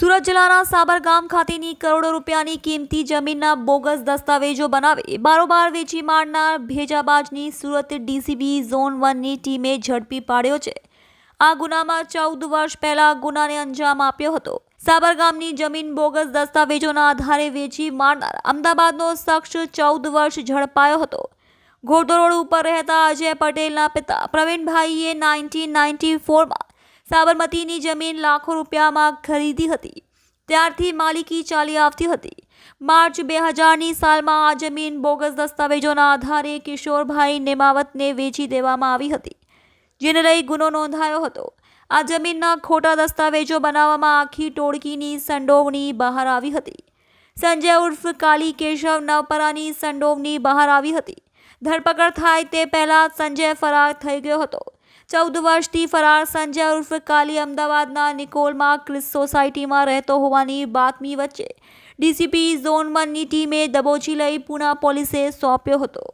સુરત જિલ્લાના સાબરગામ ખાતેની કરોડો રૂપિયાની કિંમતી જમીનના બોગસ દસ્તાવેજો બનાવી બારોબાર વેચી મારનાર ભેજાબાજની સુરત ડીસીબી ઝોન વનની ટીમે ઝડપી પાડ્યો છે. આ ગુનામાં ચૌદ વર્ષ પહેલા ગુનાને અંજામ આપ્યો હતો. સાબરગામની જમીન બોગસ દસ્તાવેજોના આધારે વેચી મારનાર અમદાવાદનો શખ્સ ચૌદ વર્ષ ઝડપાયો હતો. ઘોડો રોડ ઉપર રહેતા અજય પટેલના પિતા પ્રવીણભાઈએ નાઇન્ટીન નાઇન્ટી ફોરમાં સાબરમતીની જમીન લાખો રૂપિયામાં ખરીદી હતી. ત્યારથી માલિકી ચાલી આવતી હતી. માર્ચ બે હજારની સાલમાં આ જમીન બોગસ દસ્તાવેજોના આધારે કિશોરભાઈ નેમાવતને વેચી દેવામાં આવી હતી, જેને લઈ ગુનો નોંધાયો હતો. આ જમીનના ખોટા દસ્તાવેજો બનાવવામાં આખી ટોળકીની સંડોવણી બહાર આવી હતી. સંજય ઉર્ફ કાલી કેશવ નવપરાની સંડોવણી બહાર આવી હતી. ધરપકડ થાય તે પહેલાં સંજય ફરાર થઈ ગયો હતો. ચૌદ વર્ષથી ફરાર સંજય ઉર્ફ કાલી અમદાવાદના નિકોલમાં ક્રિસ સોસાયટીમાં રહેતો હોવાની બાતમી વચ્ચે ડીસીપી ઝોન વનની ટીમે દબોચી લઈ પુના પોલીસે સોંપ્યો હતો.